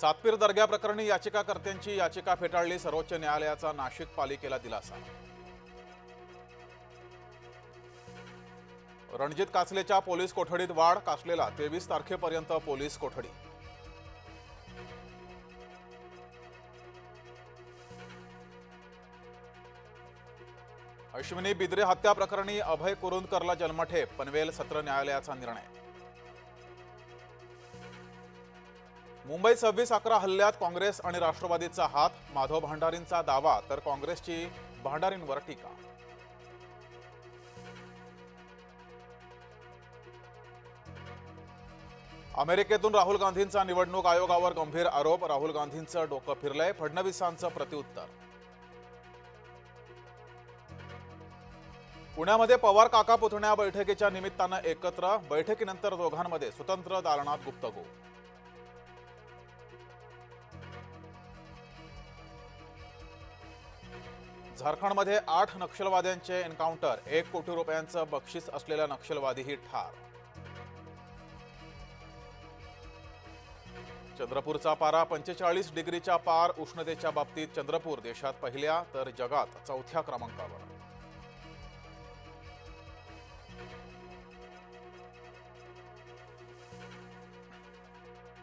सातपीर दर्ग्या प्रकरणी याचिकाकर्त्यांची याचिका फेटाळली. सर्वोच्च न्यायालयाचा नाशिक पालिकेला दिलासा. रणजित कासलेच्या पोलीस कोठडीत वाढ कासलेला तेवीस तारखेपर्यंत पोलीस कोठडी. अश्विनी बिद्रे हत्या प्रकरणी अभय कुरुंदकरला जन्मठेप पनवेल सत्र न्यायालयाचा निर्णय. मुंबई सव्वीस अकरा हल्ल्यात काँग्रेस आणि राष्ट्रवादीचा हात माधव भांडारींचा दावा तर काँग्रेसची भांडारींवर टीका. अमेरिकेतून राहुल गांधींचा निवडणूक आयोगावर गंभीर आरोप राहुल गांधींचं डोकं फिरलंय फडणवीसांचं प्रत्युत्तर. पुण्यामध्ये पवार काका पुतण्या बैठकीच्या निमित्तानं एकत्र बैठकीनंतर दोघांमध्ये स्वतंत्र दालनात गुप्तगो झारखंडमध्ये आठ नक्षलवाद्यांचे एन्काउंटर एक कोटी रुपयांचं बक्षीस असलेला नक्षलवादीही ठार. चंद्रपूरचा पारा पंचेचाळीस डिग्रीच्या पार उष्णतेच्या बाबतीत चंद्रपूर देशात पहिल्या तर जगात चौथ्या क्रमांकावर.